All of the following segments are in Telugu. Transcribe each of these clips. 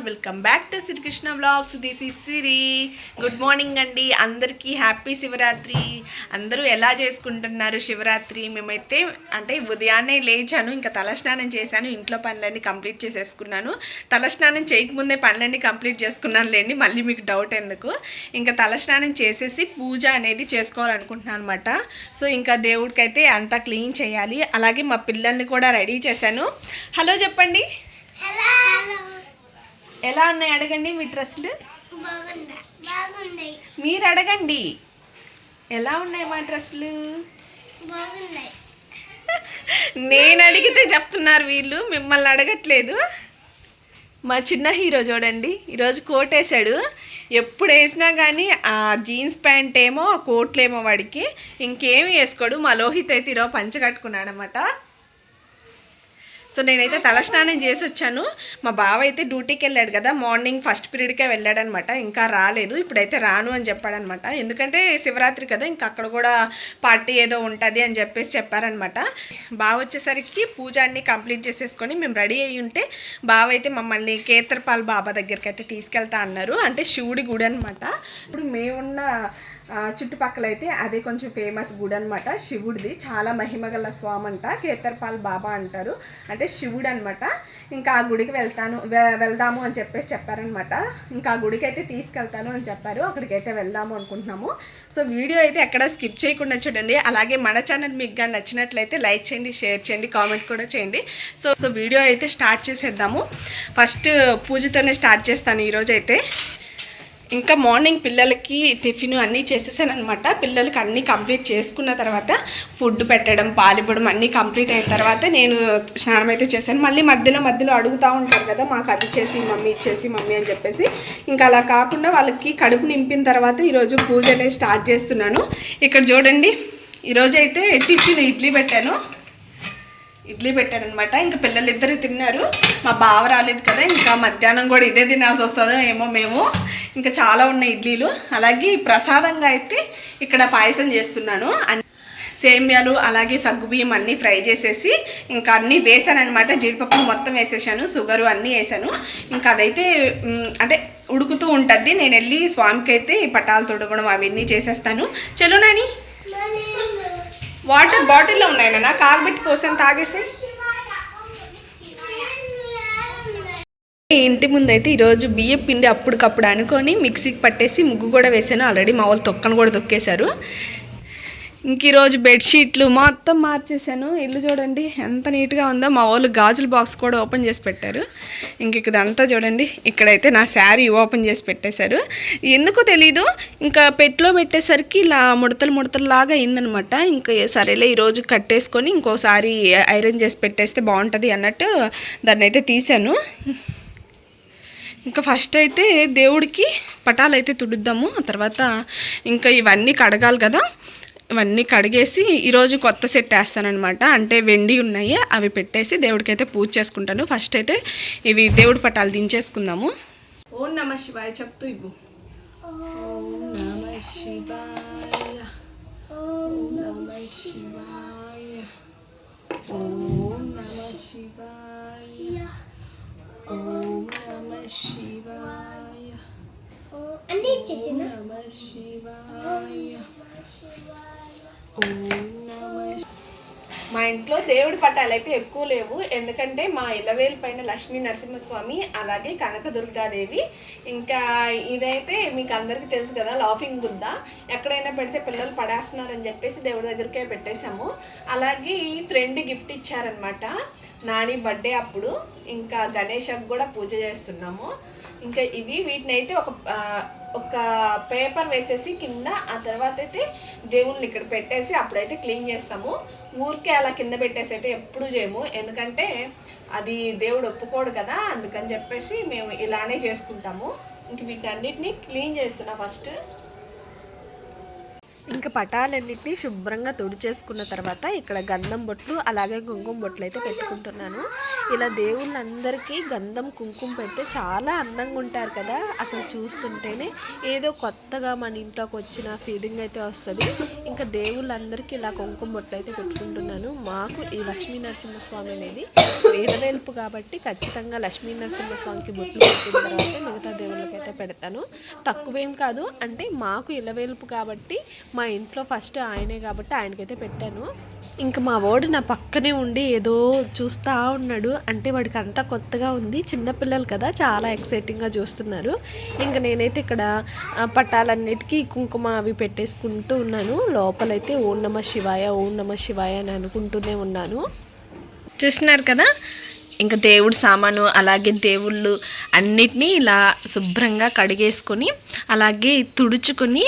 All welcome back to Srikrishna blogs this is Siri good morning అండి అందరికీ హ్యాపీ శివరాత్రి. అందరూ ఎలా చేసుకుంటున్నారు శివరాత్రి? మేమైతే అంటే ఉదయాన్నే లేచాను ఇంకా తలస్నానం చేశాను ఇంట్లో పనులన్నీ కంప్లీట్ చేసేసుకున్నాను. తలస్నానం చేయకముందే పనులన్నీ కంప్లీట్ చేసుకున్నాను లేండి మళ్ళీ మీకు డౌట్ ఎందుకు? ఇంకా తలస్నానం చేసేసి పూజ అనేది చేసుకోవాలనుకుంటున్నాను అనమాట సో ఇంకా దేవుడికైతే అంతా క్లీన్ చేయాలి. అలాగే మా పిల్లల్ని కూడా రెడీ చేశాను. హలో చెప్పండి. హలో ఎలా ఉన్నాయి? అడగండి మీ డ్రెస్సులు మీరు అడగండి. ఎలా ఉన్నాయి మా డ్రెస్సులు నేను అడిగితే చెప్తున్నారు వీళ్ళు మిమ్మల్ని అడగట్లేదు. మా చిన్న హీరో చూడండి ఈరోజు కోట్ వేసాడు ఎప్పుడు వేసినా కానీ ఆ జీన్స్ ప్యాంట్ ఏమో ఆ కోట్లేమో వాడికి. ఇంకేమి వేసుకోడు. మా లోహిత్ అయితే ఈరోజు పంచ కట్టుకున్నాడు అనమాట సో నేనైతే తలస్నానం చేసి వచ్చాను. మా బావ అయితే డ్యూటీకి వెళ్ళాడు కదా మార్నింగ్ ఫస్ట్ పీరియడ్కే వెళ్ళాడనమాట. ఇంకా రాలేదు ఇప్పుడైతే రాను అని చెప్పాడనమాట. ఎందుకంటే శివరాత్రి కదా ఇంకా అక్కడ కూడా పార్టీ ఏదో ఉంటుంది అని చెప్పేసి చెప్పారనమాట. బావ వచ్చేసరికి పూజ అన్ని కంప్లీట్ చేసేసుకొని మేము రెడీ అయ్యి ఉంటే బావ అయితే మమ్మల్ని కేతర్పాల్ బాబా దగ్గరికి అయితే తీసుకెళ్తా అన్నారు. అంటే శివుడి గుడి అనమాట ఇప్పుడు మేమున్న చుట్టుపక్కల అయితే అదే కొంచెం ఫేమస్ గుడి అనమాట శివుడిది. చాలా మహిమగల స్వామి అంట కేతర్పాల్ బాబా అంటారు. అంటే శివుడు అనమాట ఇంకా ఆ గుడికి వెళ్తాను. వె- వెళ్దాము అని చెప్పేసి చెప్పారనమాట ఇంకా ఆ గుడికి అయితే తీసుకెళ్తాను అని చెప్పారు. అక్కడికి అయితే వెళ్దాము అనుకుంటున్నాము. సో వీడియో అయితే ఎక్కడ స్కిప్ చేయకుండా చూడండి. అలాగే మన ఛానల్ మీకు కానీ నచ్చినట్లయితే లైక్ చేయండి షేర్ చేయండి కామెంట్ కూడా చేయండి. సో సో వీడియో అయితే స్టార్ట్ చేసేద్దాము. ఫస్ట్ పూజతోనే స్టార్ట్ చేస్తాను ఈరోజైతే. ఇంకా మార్నింగ్ పిల్లలకి టిఫిన్ అన్నీ చేసేసాను అనమాట పిల్లలకి అన్నీ కంప్లీట్ చేసుకున్న తర్వాత ఫుడ్ పెట్టడం పాలివ్వడం అన్నీ కంప్లీట్ అయిన తర్వాత నేను స్నానం అయితే చేశాను. మళ్ళీ మధ్యలో మధ్యలో అడుగుతూ ఉంటారు కదా మాకు అది చేసి మమ్మీ ఇచ్చేసి మమ్మీ అని చెప్పేసి. ఇంకా అలా కాకుండా వాళ్ళకి కడుపు నింపిన తర్వాత ఈరోజు పూజ అనేది స్టార్ట్ చేస్తున్నాను. ఇక్కడ చూడండి ఈరోజు అయితే టిఫిన్ ఇడ్లీ పెట్టాను. ఇడ్లీ పెట్టారనమాట. ఇంకా పిల్లలు ఇద్దరు తిన్నారు. మా బావ రాలేదు కదా ఇంకా మధ్యాహ్నం కూడా ఇదే తినాల్సి వస్తుందో ఏమో మేము. ఇంకా చాలా ఉన్నాయి ఇడ్లీలు. అలాగే ప్రసాదంగా అయితే ఇక్కడ పాయసం చేస్తున్నాను. సేమ్యాలు అలాగే సగ్గుబియ్యం అన్నీ ఫ్రై చేసేసి ఇంకా అన్నీ వేసాను అనమాట జీడిపప్పు మొత్తం వేసేసాను షుగరు అన్నీ వేసాను. ఇంకా అదైతే అంటే ఉడుకుతూ ఉంటుంది. నేను వెళ్ళి స్వామికి అయితే పటాలు తొడగడం అవన్నీ చేసేస్తాను. చలో నాని. వాటర్ బాటిల్లో ఉన్నాయి నాన్న. కాగబెట్టి పోసాను తాగేసి ఇంటి ముందు అయితే ఈరోజు బియ్యం పిండి అప్పటికప్పుడు అనుకొని మిక్సీకి పట్టేసి ముగ్గు కూడా వేసాను. ఆల్రెడీ మా వాళ్ళు తొక్కను కూడా తొక్కేశారు. ఇంక ఈరోజు బెడ్షీట్లు మొత్తం మార్చేసాను ఇల్లు చూడండి ఎంత నీట్గా ఉందో. మా వాళ్ళు గాజుల బాక్స్ కూడా ఓపెన్ చేసి పెట్టారు. ఇంక ఇదంతా చూడండి ఇక్కడైతే నా శారీ ఓపెన్ చేసి పెట్టేశారు. ఎందుకో తెలీదు ఇంకా పెట్లో పెట్టేసరికి ఇలా ముడతలు ముడతలు లాగా అయిందనమాట. ఇంకా సరేలే ఈరోజు కట్టేసుకొని ఇంకోసారి ఐరన్ చేసి పెట్టేస్తే బాగుంటుంది అన్నట్టు దాన్ని అయితే తీశాను. ఇంకా ఫస్ట్ అయితే దేవుడికి పటాలు అయితే తుడుద్దాము. ఆ తర్వాత ఇంకా ఇవన్నీ కడగాలి కదా. ఇవన్నీ కడిగేసి ఈరోజు కొత్త సెట్ వేస్తానమాట అంటే వెండి ఉన్నాయి అవి పెట్టేసి దేవుడికి అయితే పూజ చేసుకుంటాను. ఫస్ట్ అయితే ఇవి దేవుడి పటాలు దించేసుకుందాము. ఓం నమ శివాయ చెప్తూ ఇవ్వు. ఓం నమ శివాయ. ఓం నమ శివాయ. ఓం నమ శివాయ ఓం నమ శివాయ అన్నీ ఇచ్చేసిన నమ శివాయ. మా ఇంట్లో దేవుడి పటాలు అయితే ఎక్కువ లేవు. ఎందుకంటే మా ఇలవేలు పైన లక్ష్మీ నరసింహస్వామి అలాగే కనకదుర్గాదేవి. ఇంకా ఇదైతే మీకు అందరికీ తెలుసు కదా లాఫింగ్ బుద్ధ ఎక్కడైనా పెడితే పిల్లలు పడేస్తున్నారని చెప్పేసి దేవుడి దగ్గరికే పెట్టేశాము. అలాగే ఈ ఫ్రెండ్ గిఫ్ట్ ఇచ్చారనమాట నాని బర్త్డే అప్పుడు ఇంకా గణేషకు కూడా పూజ చేస్తున్నాము. ఇంకా ఇవి వీటిని అయితే ఒక ఒక పేపర్ వేసేసి కింద ఆ తర్వాత అయితే దేవుళ్ళని ఇక్కడ పెట్టేసి అప్పుడైతే క్లీన్ చేస్తాము. ఊరికే అలా కింద పెట్టేసి అయితే ఎప్పుడు చేయము. ఎందుకంటే అది దేవుడు ఒప్పుకోడు కదా అందుకని చెప్పేసి మేము ఇలానే చేసుకుంటాము. ఇంక వీటన్నిటిని క్లీన్ చేస్తున్నా ఫస్ట్. ఇంకా పటాలన్నింటినీ శుభ్రంగా తుడిచేసుకున్న తర్వాత ఇక్కడ గంధం బొట్లు అలాగే కుంకుమ బొట్లు అయితే పెట్టుకుంటున్నాను. ఇలా దేవుళ్ళందరికీ గంధం కుంకుమ పెడితే చాలా అందంగా ఉంటారు కదా. అసలు చూస్తుంటేనే ఏదో కొత్తగా మన ఇంట్లోకి వచ్చిన ఫీలింగ్ అయితే వస్తుంది. ఇంకా దేవుళ్ళందరికీ ఇలా కుంకుమ బొట్లు అయితే పెట్టుకుంటున్నాను. మాకు ఈ లక్ష్మీ నరసింహస్వామి అనేది వేలవేల్పు కాబట్టి ఖచ్చితంగా లక్ష్మీ నరసింహస్వామికి బొట్లు పెట్టిన తర్వాత మిగతా దేవుళ్ళకైతే పెడతాను. తక్కువేం కాదు అంటే మాకు ఇలవేల్పు కాబట్టి మా ఇంట్లో ఫస్ట్ ఆయనే కాబట్టి ఆయనకైతే పెట్టాను. ఇంకా మా వాడు నా పక్కనే ఉండి ఏదో చూస్తూ ఉన్నాడు. అంటే వాడికి అంతా కొత్తగా ఉంది. చిన్నపిల్లలు కదా చాలా ఎక్సైటింగ్గా చూస్తున్నారు. ఇంకా నేనైతే ఇక్కడ పట్టాలన్నిటికీ కుంకుమ అవి పెట్టేసుకుంటూ ఉన్నాను. లోపలైతే ఓం నమ శివాయ ఓం నమ శివాయ అని అనుకుంటూనే ఉన్నాను. చూస్తున్నారు కదా? ఇంకా దేవుడు సామాను అలాగే దేవుళ్ళు అన్నిటినీ ఇలా శుభ్రంగా కడిగేసుకొని అలాగే తుడుచుకొని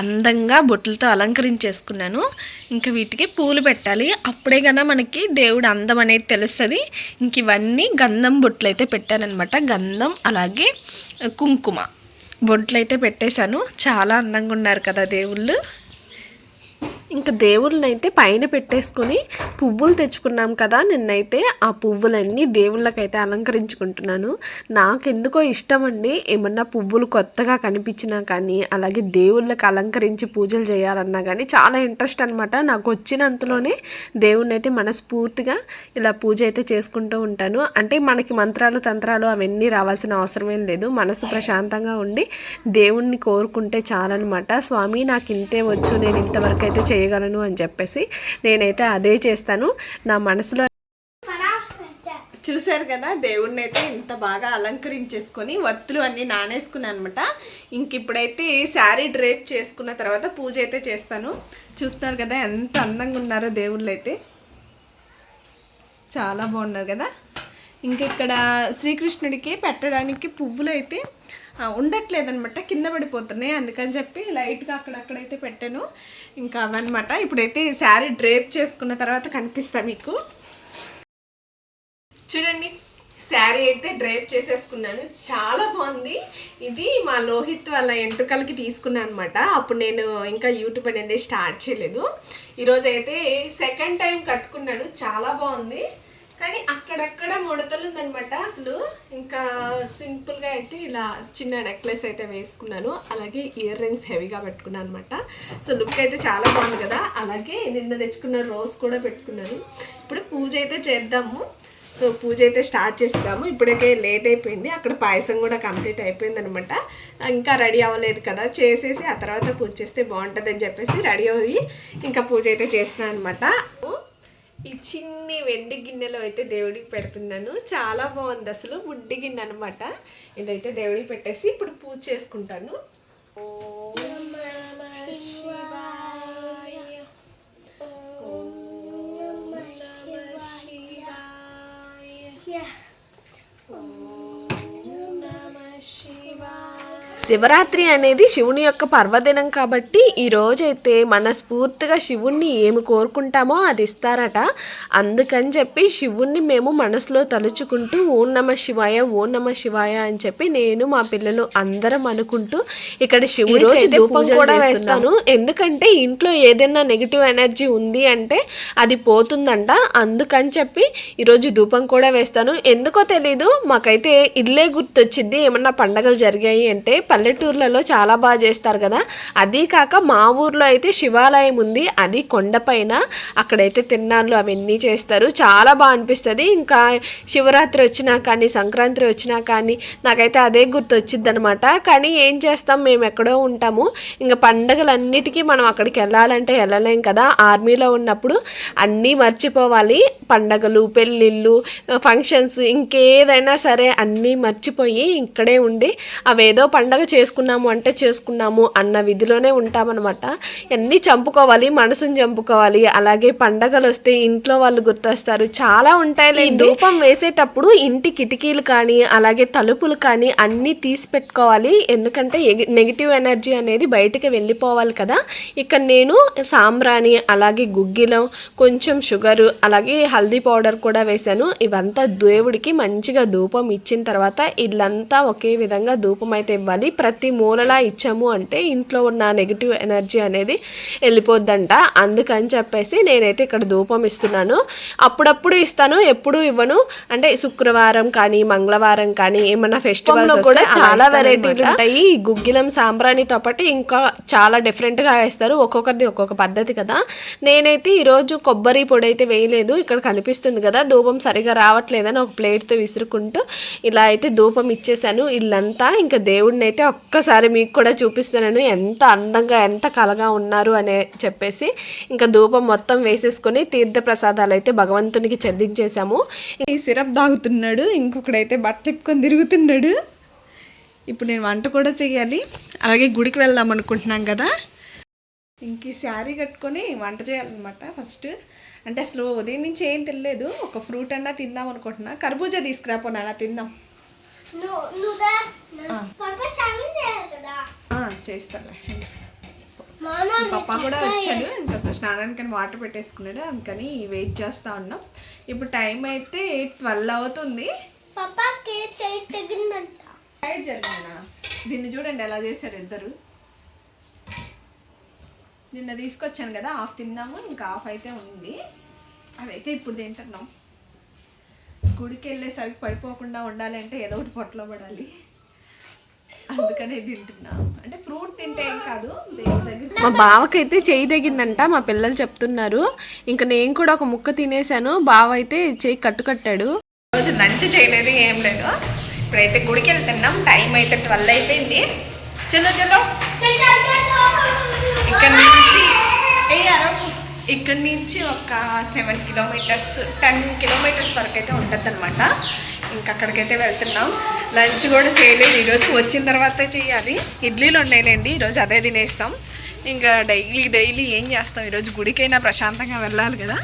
అందంగా బొట్లతో అలంకరించేసుకున్నాను. ఇంకా వీటికి పూలు పెట్టాలి. అప్పుడే కదా మనకి దేవుడు అందం అనేది తెలుస్తుంది. ఇంక ఇవన్నీ గంధం బొట్లు అయితే పెట్టానమాట గంధం అలాగే కుంకుమ బొట్లు అయితే పెట్టేశాను. చాలా అందంగా ఉన్నారు కదా దేవుళ్ళు. ఇంకా దేవుళ్ళని అయితే పైన పెట్టేసుకొని పువ్వులు తెచ్చుకున్నాం కదా నిన్నైతే ఆ పువ్వులన్నీ దేవుళ్ళకైతే అలంకరించుకుంటున్నాను. నాకెందుకో ఇష్టం అండి ఏమన్నా పువ్వులు కొత్తగా కనిపించినా కానీ అలాగే దేవుళ్ళకి అలంకరించి పూజలు చేయాలన్నా కానీ చాలా ఇంట్రెస్ట్ అనమాట నాకు వచ్చినంతలోనే దేవుణ్ణి అయితే మనస్ఫూర్తిగా ఇలా పూజ అయితే చేసుకుంటూ ఉంటాను. అంటే మనకి మంత్రాలు తంత్రాలు అవన్నీ రావాల్సిన అవసరం ఏం లేదు. మనసు ప్రశాంతంగా ఉండి దేవుణ్ణి కోరుకుంటే చాలన్నమాట. స్వామి నాకు ఇంతే వచ్చు నేను ఇంతవరకు అయితే చేయగలను అని చెప్పేసి నేనైతే అదే చేస్తాను. నా మనసులో చూశారు కదా దేవుడిని అయితే ఇంత బాగా అలంకరించేసుకొని వత్తులు అన్నీ నానేసుకున్నాను అనమాట ఇంక ఇప్పుడైతే శారీ డ్రేప్ చేసుకున్న తర్వాత పూజ అయితే చేస్తాను. చూస్తున్నారు కదా ఎంత అందంగా ఉన్నారో దేవుళ్ళు అయితే చాలా బాగున్నారు కదా. ఇంకా ఇక్కడ శ్రీకృష్ణుడికి పెట్టడానికి పువ్వులు అయితే ఉండట్లేదనమాట కింద పడిపోతున్నాయి. అందుకని చెప్పి లైట్గా అక్కడక్కడైతే పెట్టాను. ఇంకా అవన్నమాట. ఇప్పుడైతే శారీ డ్రేప్ చేసుకున్న తర్వాత కనిపిస్తా మీకు. చూడండి శారీ అయితే డ్రైవ్ చేసేసుకున్నాను. చాలా బాగుంది. ఇది మా లోహిత్ వాళ్ళ ఎంట్రుకలకి తీసుకున్నాను అనమాట అప్పుడు నేను ఇంకా యూట్యూబ్ అనేది స్టార్ట్ చేయలేదు. ఈరోజు అయితే సెకండ్ టైం కట్టుకున్నాను. చాలా బాగుంది. కానీ అక్కడక్కడ ముడతలు ఉందనమాట అసలు ఇంకా సింపుల్గా అయితే ఇలా చిన్న నెక్లెస్ అయితే వేసుకున్నాను. అలాగే ఇయర్ రింగ్స్ హెవీగా పెట్టుకున్నాను అనమాట సో లుక్ అయితే చాలా బాగుంది కదా. అలాగే నిన్న తెచ్చుకున్న రోజ్ కూడా పెట్టుకున్నాను. ఇప్పుడు పూజ అయితే చేద్దాము. సో పూజ అయితే స్టార్ట్ చేస్తాము ఇప్పటికే లేట్ అయిపోయింది. అక్కడ పాయసం కూడా కంప్లీట్ అయిపోయింది అనమాట ఇంకా రెడీ అవ్వలేదు కదా. చేసేసి ఆ తర్వాత పూజ చేస్తే బాగుంటుందని చెప్పేసి రెడీ అయ్యి ఇంకా పూజ అయితే చేస్తున్నాను అనమాట ఈ చిన్ని వెండి గిన్నెలో అయితే దేవుడికి పెడుతున్నాను. చాలా బాగుంది అసలు ముడ్డి గిన్నె అనమాట ఇదైతే దేవుడికి పెట్టేసి ఇప్పుడు పూజ చేసుకుంటాను. శివరాత్రి అనేది శివుని యొక్క పర్వదినం కాబట్టి ఈ రోజైతే మనస్ఫూర్తిగా శివుణ్ణి ఏమి కోరుకుంటామో అది ఇస్తారట. అందుకని చెప్పి శివుణ్ణి మేము మనసులో తలుచుకుంటూ ఓం నమ శివాయ ఓం నమ శివాయ అని చెప్పి నేను మా పిల్లలు అందరం అనుకుంటూ ఇక్కడ శివుడి రోజు ధూపం కూడా వేస్తాను. ఎందుకంటే ఇంట్లో ఏదైనా నెగిటివ్ ఎనర్జీ ఉంది అంటే అది పోతుందంట. అందుకని చెప్పి ఈరోజు ధూపం కూడా వేస్తాను. ఎందుకో తెలీదు మాకైతే ఇల్లే గుర్తొచ్చింది. ఏమన్నా పండగలు జరిగాయి అంటే పల్లెటూర్లలో చాలా బాగా చేస్తారు కదా. అదీ కాక మా ఊర్లో అయితే శివాలయం ఉంది. అది కొండపైన అక్కడైతే తిన్నాళ్ళు అవన్నీ చేస్తారు. చాలా బాగా అనిపిస్తుంది. ఇంకా శివరాత్రి వచ్చినా కానీ సంక్రాంతి వచ్చినా కానీ నాకైతే అదే గుర్తొచ్చిద్ది అనమాట కానీ ఏం చేస్తాం మేము ఎక్కడో ఉంటాము. ఇంకా పండగలన్నిటికీ మనం అక్కడికి వెళ్ళాలంటే వెళ్ళలేం కదా. ఆర్మీలో ఉన్నప్పుడు అన్నీ మర్చిపోవాలి. పండగలు పెళ్ళిళ్ళు ఫంక్షన్స్ ఇంకేదైనా సరే అన్నీ మర్చిపోయి ఇక్కడే ఉండి అవేదో పండగ చేసుకున్నాము అంటే చేసుకున్నాము అన్న విధిలోనే ఉంటామన్నమాట. అన్నీ చంపుకోవాలి మనసుని చంపుకోవాలి అలాగే పండగలు వస్తే ఇంట్లో వాళ్ళు గుర్తొస్తారు. చాలా ఉంటాయి ధూపం వేసేటప్పుడు ఇంటి కిటికీలు కానీ అలాగే తలుపులు కానీ అన్నీ తీసి పెట్టుకోవాలి ఎందుకంటే నెగిటివ్ ఎనర్జీ అనేది బయటకు వెళ్ళిపోవాలి కదా. ఇక్కడ నేను సాంబ్రాణి అలాగే గుగ్గిలం కొంచెం షుగరు అలాగే హల్దీ పౌడర్ కూడా వేశాను. ఇవంతా దేవుడికి మంచిగా ధూపం ఇచ్చిన తర్వాత ఇల్లంతా ఒకే విధంగా ధూపం అయితే ఇవ్వాలి. ప్రతి మూలలా ఇచ్చాము అంటే ఇంట్లో ఉన్న నెగిటివ్ ఎనర్జీ అనేది వెళ్ళిపోద్దంట. అందుకని చెప్పేసి నేనైతే ఇక్కడ ధూపం ఇస్తున్నాను. అప్పుడప్పుడు ఇస్తాను ఎప్పుడు ఇవ్వను. అంటే శుక్రవారం కానీ మంగళవారం కానీ ఏమన్నా ఫెస్టివల్స్ కూడా చాలా వెరైటీలు ఉంటాయి. ఈ గుగ్గిలం సాంబ్రాణితో పాటు ఇంకా చాలా డిఫరెంట్గా వేస్తారు. ఒక్కొక్కరిది ఒక్కొక్క పద్ధతి కదా. నేనైతే ఈరోజు కొబ్బరి పొడి అయితే వేయలేదు. ఇక్కడ కనిపిస్తుంది కదా ధూపం సరిగా రావట్లేదని ఒక ప్లేట్తో విసురుకుంటూ ఇలా అయితే ధూపం ఇచ్చేసాను. ఇల్లంతా ఇంకా దేవుడిని అయితే ఒక్కసారి మీకు కూడా చూపిస్తున్నాను ఎంత అందంగా ఎంత కలగా ఉన్నారు అనే చెప్పేసి. ఇంకా ధూపం మొత్తం వేసేసుకొని తీర్థ ప్రసాదాలు అయితే భగవంతునికి చెల్లించేశాము. ఈ సిరప్ తాగుతున్నాడు ఇంకొకడైతే బట్టలు ఇప్పుకొని తిరుగుతున్నాడు. ఇప్పుడు నేను వంట కూడా చేయాలి. అలాగే గుడికి వెళ్దాం అనుకుంటున్నాం కదా. ఇంక ఈ శారీ కట్టుకొని వంట చేయాలన్నమాట ఫస్ట్. అంటే అసలు ఉదయం నుంచి ఏం తినలేదు ఒక ఫ్రూట్ అన్నా తిందాం అనుకుంటున్నా. కర్బూజా తీసుకురాపోనా తిందాం. చేస్తాలే. పప్ప కూడా వచ్చాడు. ఇంకా స్నానానికి వాటర్ పెట్టేసుకున్నాడు. అందుకని వెయిట్ చేస్తా ఉన్నాం. ఇప్పుడు టైం అయితే ట్వెల్వ్ అవుతుంది. దీన్ని చూడండి ఎలా చేశారు ఇద్దరు. నిన్న తీసుకొచ్చాను కదా హాఫ్ తిన్నాము ఇంకా హాఫ్ అయితే ఉంది. అదైతే ఇప్పుడు తింటున్నాం. గుడికి వెళ్ళేసరికి పడిపోకుండా ఉండాలి అంటే ఏదో ఒకటి పొట్టలో పడాలి. అందుకనే తింటున్నా. అంటే ఫ్రూట్ తింటే ఏం కాదు మా బావకైతే చేయి తెగిందంట మా పిల్లలు చెప్తున్నారు. ఇంకా నేను కూడా ఒక ముక్క తినేసాను బావ అయితే చేయి కట్టుకట్టాడు. రోజు లంచ్ చేయలేదు ఏం లేదు. ఇప్పుడైతే గుడికి వెళ్తున్నాం టైం అయితే ట్వెల్వ్ అయిపోయింది. చలో చలో. ఇక్కడ నుంచి ఇక్కడి నుంచి ఒక సెవెన్ కిలోమీటర్స్ టెన్ కిలోమీటర్స్ వరకు అయితే ఉంటుంది అనమాట ఇంకక్కడికైతే వెళ్తున్నాం. లంచ్ కూడా చేయలేదు. ఈరోజు వచ్చిన తర్వాతే చేయాలి. ఇడ్లీలు ఉన్నాయిలేండి. ఈరోజు అదే తినేస్తాం. ఇంకా డైలీ డైలీ ఏం చేస్తాం? ఈరోజు గుడికైనా ప్రశాంతంగా వెళ్ళాలి కదా.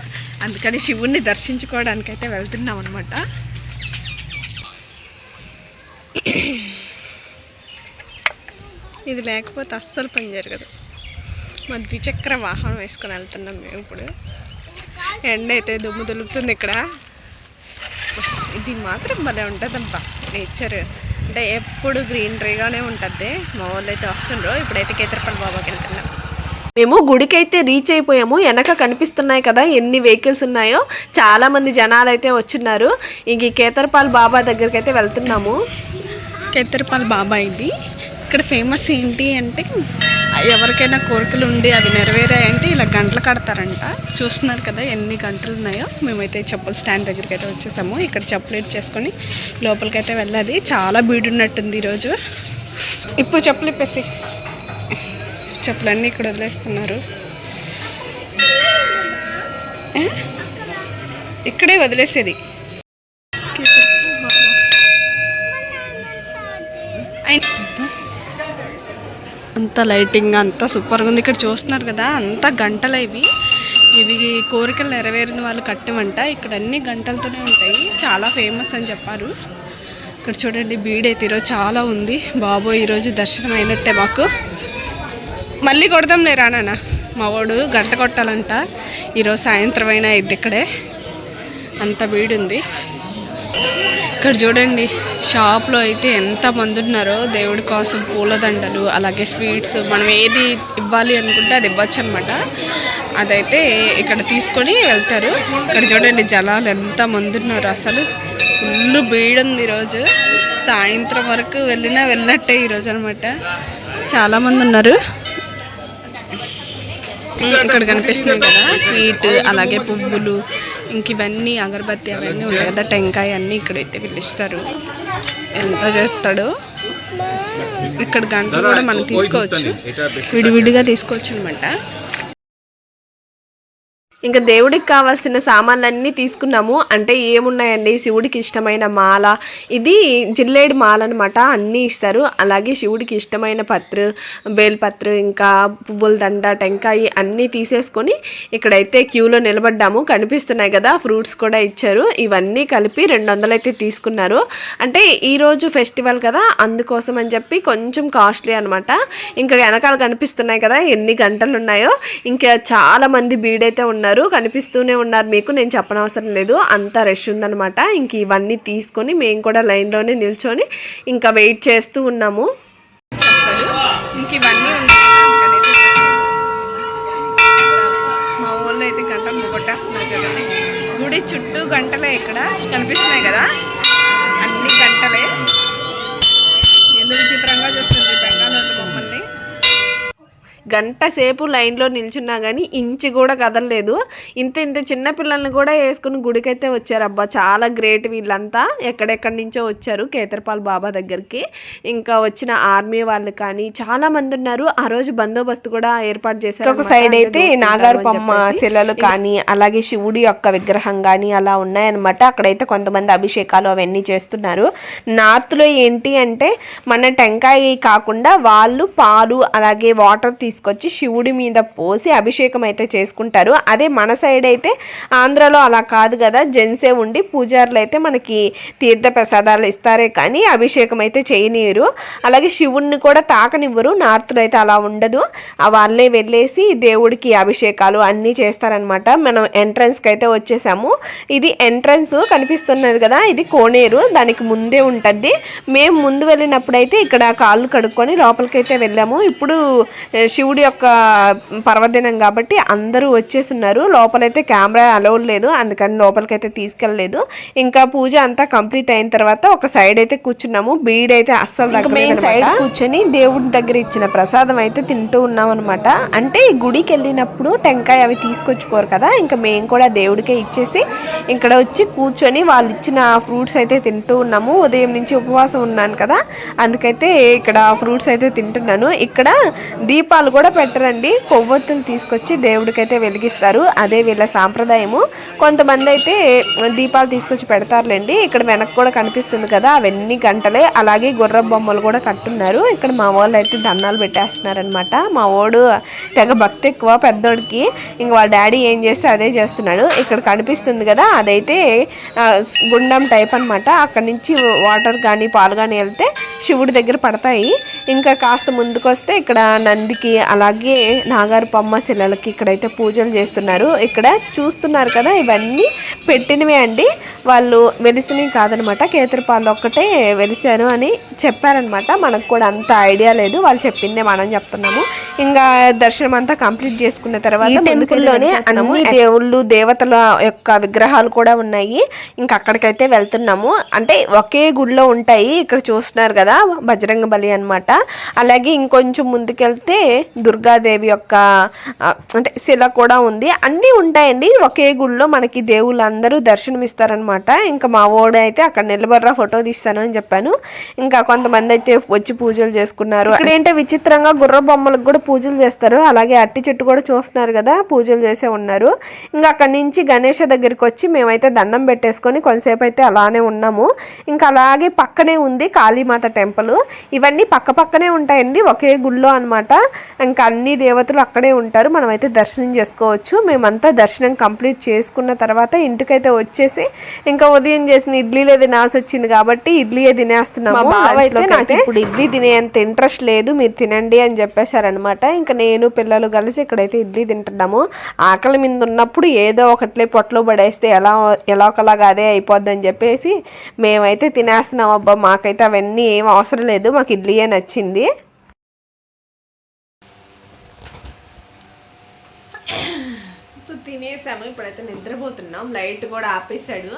అందుకని శివుణ్ణి దర్శించుకోవడానికి అయితే వెళ్తున్నాం అనమాట ఇది లేకపోతే అస్సలు పని జరగదు. మా ద్విచక్ర వాహనం వేసుకొని వెళ్తున్నాం మేము ఇప్పుడు. ఎండ అయితే దుమ్ము దులుపుతుంది ఇక్కడ. ఇది మాత్రం భలే ఉంటుందబ్బా నేచర్. అంటే ఎప్పుడు గ్రీనరీగానే ఉంటుంది మా వాళ్ళు అయితే వస్తుండ్రు. ఇప్పుడైతే కేతరపల్లి బాబాకి వెళ్తున్నాం. మేము గుడికైతే రీచ్ అయిపోయాము. వెనక కనిపిస్తున్నాయి కదా ఎన్ని వెహికల్స్ ఉన్నాయో. చాలా మంది జనాలు అయితే వచ్చిన్నారు. ఇంక కేతరపాల్ బాబా దగ్గరికి అయితే వెళ్తున్నాము. కేతరపాల్ బాబా ఇది. ఇక్కడ ఫేమస్ ఏంటి అంటే ఎవరికైనా కోరికలు ఉండి అవి నెరవేరాయంటే ఇలా గంటలు కడతారంట. చూస్తున్నారు కదా ఎన్ని గంటలు ఉన్నాయో. మేమైతే చెప్పుల స్టాండ్ దగ్గరికి అయితే వచ్చేసాము. ఇక్కడ చెప్పులు చేసుకొని లోపలికైతే వెళ్ళాలి. చాలా బీడు ఉన్నట్టుంది ఈరోజు. ఇప్పుడు చెప్పులు ఇప్పేసి. చెప్పులన్నీ ఇక్కడ వదిలేస్తున్నారు? ఇక్కడే వదిలేసేది. అంతా లైటింగ్ అంతా సూపర్గా ఉంది. ఇక్కడ చూస్తున్నారు కదా అంతా గంటలు ఇవి. ఇది కోరికలు నెరవేరిన వాళ్ళు కట్టమంట. ఇక్కడ అన్ని గంటలతోనే ఉంటాయి. చాలా ఫేమస్ అని చెప్పారు. ఇక్కడ చూడండి బీడైతే ఈరోజు చాలా ఉంది. బాబోయ్ ఈరోజు దర్శనం అయినట్టే మాకు. మళ్ళీ కొడదాం లేరా నాన్న. మా వాడు గంట కొట్టాలంట. ఈరోజు సాయంత్రం అయినా ఇది ఇక్కడే. అంత బీడుంది. ఇక్కడ చూడండి షాప్లో అయితే ఎంత మంది ఉన్నారో దేవుడి కోసం పూలదండలు అలాగే స్వీట్స్ మనం ఏది ఇవ్వాలి అనుకుంటే అది ఇవ్వచ్చు అనమాట అదైతే ఇక్కడ తీసుకొని వెళ్తారు. ఇక్కడ చూడండి జనాలు ఎంత మంది ఉన్నారు అసలు. ఫుల్ బీడ్ ఉంది ఈరోజు సాయంత్రం వరకు వెళ్ళినా వెళ్ళినట్టే ఈరోజు అనమాట చాలామంది ఉన్నారు. ఇక్కడ కనిపిస్తున్నాయి కదా స్వీట్ అలాగే పువ్వులు ఇంక ఇవన్నీ అగరబత్తి అవన్నీ ఉంటాయి కదా టెంకాయ అన్నీ ఇక్కడైతే పిలుస్తారు. ఎంత చేస్తాడో. ఇక్కడ గంటలు కూడా మనం తీసుకోవచ్చు. విడివిడిగా తీసుకోవచ్చు అనమాట ఇంకా దేవుడికి కావాల్సిన సామాన్లన్నీ తీసుకున్నాము. అంటే ఏమున్నాయండి? శివుడికి ఇష్టమైన మాల. ఇది జిల్లేడు మాల అనమాట అన్నీ ఇస్తారు. అలాగే శివుడికి ఇష్టమైన పత్రు బేల్పత్రు ఇంకా పువ్వుల దండ టెంకాయ అన్నీ తీసేసుకొని ఇక్కడైతే క్యూలో నిలబడ్డాము. కనిపిస్తున్నాయి కదా ఫ్రూట్స్ కూడా ఇచ్చారు. ఇవన్నీ కలిపి రెండు వందలైతే అయితే తీసుకున్నారు. అంటే ఈరోజు ఫెస్టివల్ కదా అందుకోసం అని చెప్పి కొంచెం కాస్ట్లీ అనమాట ఇంకా వెనకాల కనిపిస్తున్నాయి కదా ఎన్ని గంటలు ఉన్నాయో ఇంకా చాలామంది బీడైతే ఉన్నారు. ఉన్నారు కనిపిస్తూనే ఉన్నారు. మీకు నేను చెప్పనవసరం లేదు. అంత రష్ ఉందనమాట ఇంక ఇవన్నీ తీసుకొని మేము కూడా లైన్లోనే నిల్చొని ఇంకా వెయిట్ చేస్తూ ఉన్నాము. ఇంక ఇవన్నీ మా ఊళ్ళో అయితే గంటలు కొట్టేస్తున్నారు చూడండి. గుడి చుట్టూ గంటలే ఇక్కడ కనిపిస్తున్నాయి కదా. అన్ని గంటలే. ఎందుకు చిత్రంగా చేస్తుంది గంట సేపు లైన్లో నిల్చున్నా కానీ ఇంచి కూడా కదలలేదు. ఇంత ఇంత చిన్న పిల్లల్ని కూడా వేసుకుని గుడికైతే వచ్చారు. అబ్బా చాలా గ్రేట్ వీళ్ళంతా. ఎక్కడెక్కడి నుంచో వచ్చారు కేతరపాల్ బాబా దగ్గరికి. ఇంకా వచ్చిన ఆర్మీ వాళ్ళు కానీ చాలా మంది ఉన్నారు. ఆ రోజు బందోబస్తు కూడా ఏర్పాటు చేశారు. ఒక సైడ్ అయితే నాగారు బొమ్మ శిలలు కానీ అలాగే శివుడి యొక్క విగ్రహం కానీ అలా ఉన్నాయన్నమాట. అక్కడైతే కొంతమంది అభిషేకాలు అవన్నీ చేస్తున్నారు. నార్త్లో ఏంటి అంటే మన టెంకాయ కాకుండా వాళ్ళు పాలు అలాగే వాటర్ తీసుకొచ్చి శివుడి మీద పోసి అభిషేకం అయితే చేసుకుంటారు. అదే మన సైడ్ అయితే ఆంధ్రాలో అలా కాదు కదా. జెంట్సే ఉండి పూజారులు అయితే మనకి తీర్థ ప్రసాదాలు ఇస్తారే కానీ అభిషేకం అయితే చేయనీయరు. అలాగే శివుడిని కూడా తాకనివ్వరు. నార్త్లో అయితే అలా ఉండదు. ఆ వాళ్ళే వెళ్ళేసి దేవుడికి అభిషేకాలు అన్నీ చేస్తారనమాట మనం ఎంట్రన్స్కి అయితే వచ్చేసాము. ఇది ఎంట్రన్స్ కనిపిస్తున్నది కదా. ఇది కోనేరు. దానికి ముందే ఉంటుంది. మేము ముందు వెళ్ళినప్పుడు అయితే ఇక్కడ కాళ్ళు కడుక్కొని లోపలికైతే వెళ్ళాము. ఇప్పుడు శివుడు శివుడి యొక్క పర్వదినం కాబట్టి అందరూ వచ్చేస్తున్నారు. లోపలైతే కెమెరా అలౌడ్ లేదు. అందుకని లోపలికైతే తీసుకెళ్ళలేదు. ఇంకా పూజ అంతా కంప్లీట్ అయిన తర్వాత ఒక సైడ్ అయితే కూర్చున్నాము. బీడ్ అయితే అస్సలు తగ్గలేదు సైడ్ కూర్చొని దేవుడి దగ్గర ఇచ్చిన ప్రసాదం అయితే తింటూ ఉన్నాం అనమాట అంటే ఈ గుడికి వెళ్ళినప్పుడు టెంకాయ అవి తీసుకొచ్చుకోరు కదా. ఇంకా మేము కూడా దేవుడికే ఇచ్చేసి ఇక్కడ వచ్చి కూర్చొని వాళ్ళు ఇచ్చిన ఫ్రూట్స్ అయితే తింటూ ఉన్నాము. ఉదయం నుంచి ఉపవాసం ఉన్నాను కదా. అందుకైతే ఇక్కడ ఫ్రూట్స్ అయితే తింటున్నాను. ఇక్కడ దీపాలు కూడా పెట్టరండి. కొవ్వొత్తులు తీసుకొచ్చి దేవుడికైతే వెలిగిస్తారు. అదే వీళ్ళ సాంప్రదాయము. కొంతమంది అయితే దీపాలు తీసుకొచ్చి పెడతారులేండి. ఇక్కడ వెనక్కి కూడా కనిపిస్తుంది కదా అవన్నీ గంటలే. అలాగే గుర్ర బొమ్మలు కూడా కట్టున్నారు. ఇక్కడ మా వాళ్ళు అయితే దండాలు పెట్టేస్తున్నారనమాట మా ఓడు తెగ భక్తి ఎక్కువ పెద్దోడికి. ఇంక వాళ్ళ డాడీ ఏం చేస్తే అదే చేస్తున్నాడు. ఇక్కడ కనిపిస్తుంది కదా అదైతే గుండం టైప్ అన్నమాట. అక్కడ నుంచి వాటర్ కానీ పాలు కానీ వెళ్తే శివుడి దగ్గర పడతాయి. ఇంకా కాస్త ముందుకు వస్తే ఇక్కడ నందికి అలాగే నాగారు పమ్మ శిలలకి ఇక్కడైతే పూజలు చేస్తున్నారు. ఇక్కడ చూస్తున్నారు కదా ఇవన్నీ పెట్టినవే అండి. వాళ్ళు వెలిసినవి కాదనమాట కేతరపాలు ఒక్కటే వెలిసాను అని చెప్పారనమాట. మనకు కూడా అంత ఐడియా లేదు వాళ్ళు చెప్పిందే మనం చెప్తున్నాము. ఇంకా దర్శనం అంతా కంప్లీట్ చేసుకున్న తర్వాత టెంపుల్లోనే అన్ని దేవుళ్ళు దేవతల యొక్క విగ్రహాలు కూడా ఉన్నాయి. ఇంకా అక్కడికైతే వెళ్తున్నాము. అంటే ఒకే గుడిలో ఉంటాయి ఇక్కడ చూస్తున్నారు కదా బజరంగ బలి అన్నమాట. అలాగే ఇంకొంచెం ముందుకెళ్తే దుర్గాదేవి యొక్క అంటే శిల కూడా ఉంది. అన్నీ ఉంటాయండి. ఒకే గుడిలో మనకి దేవుళ్ళు అందరూ దర్శనం ఇంకా మా ఓడు అయితే అక్కడ నిలబడరా ఫోటో తీస్తాను అని చెప్పాను. ఇంకా కొంతమంది అయితే వచ్చి పూజలు చేసుకున్నారు. ఇక్కడ ఏంటో విచిత్రంగా గుర్ర బొమ్మలకు కూడా పూజలు చేస్తారు. అలాగే అట్టి చెట్టు కూడా చూస్తున్నారు కదా పూజలు చేసే ఉన్నారు. ఇంకా అక్కడి నుంచి గణేష దగ్గరికి వచ్చి మేమైతే దండం పెట్టేసుకొని కొంతసేపు అయితే అలానే ఉన్నాము. ఇంకా అలాగే పక్కనే ఉంది కాళీమాత టెంపుల్. ఇవన్నీ పక్క పక్కనే ఉంటాయండి ఒకే గుళ్ళో అనమాట ఇంకా అన్ని దేవతలు అక్కడే ఉంటారు. మనమైతే దర్శనం చేసుకోవచ్చు. మేమంతా దర్శనం కంప్లీట్ చేసుకున్న తర్వాత ఇంటికైతే వచ్చేసి ఇంకా ఉదయం చేసిన ఇడ్లీలే తినాల్సి వచ్చింది కాబట్టి ఇడ్లీయే తినేస్తున్నాము. ఇప్పుడు ఇడ్లీ తినేంత ఇంట్రెస్ట్ లేదు. మీరు తినండి అని చెప్పేశారనమాట ఇంకా నేను పిల్లలు కలిసి ఇక్కడైతే ఇడ్లీ తింటున్నాము. ఆకలి మీద ఉన్నప్పుడు ఏదో ఒకట్లే పొట్టలో పడేస్తే ఎలా ఎలా ఒకలాగా అదే అయిపోద్ది అని చెప్పేసి మేమైతే తినేస్తున్నాం. అబ్బా మాకైతే అవన్నీ ఏం అవసరం లేదు. మాకు ఇడ్లీయే నచ్చింది సో తినేసాము ఇప్పుడైతే నిద్రపోతున్నాం. లైట్ కూడా ఆపేసాడు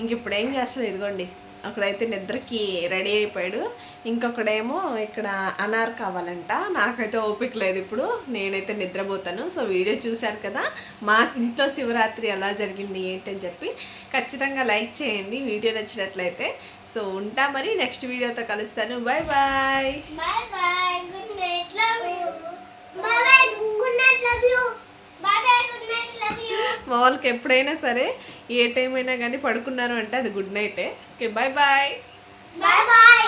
ఇంక ఇప్పుడు ఏం చేస్తాడు ఇదిగోండి. అక్కడైతే నిద్రకి రెడీ అయిపోయాడు. ఇంకొకడేమో ఇక్కడ అనార్ కావాలంట. నాకైతే ఓపిక లేదు ఇప్పుడు. నేనైతే నిద్రపోతాను. సో వీడియో చూశారు కదా? మా ఇంట్లో శివరాత్రి ఎలా జరిగింది ఏంటని చెప్పి ఖచ్చితంగా లైక్ చేయండి. వీడియో నచ్చినట్లయితే. సో ఉంటా మరి. నెక్స్ట్ వీడియోతో కలుస్తాను. Bye bye bye bye. Good night. Love you. Good night love you Love మా వాళ్ళకి ఎప్పుడైనా సరే ఏ టైం అయినా కానీ పడుకున్నారు అంటే అది గుడ్ నైటే okay bye bye bye bye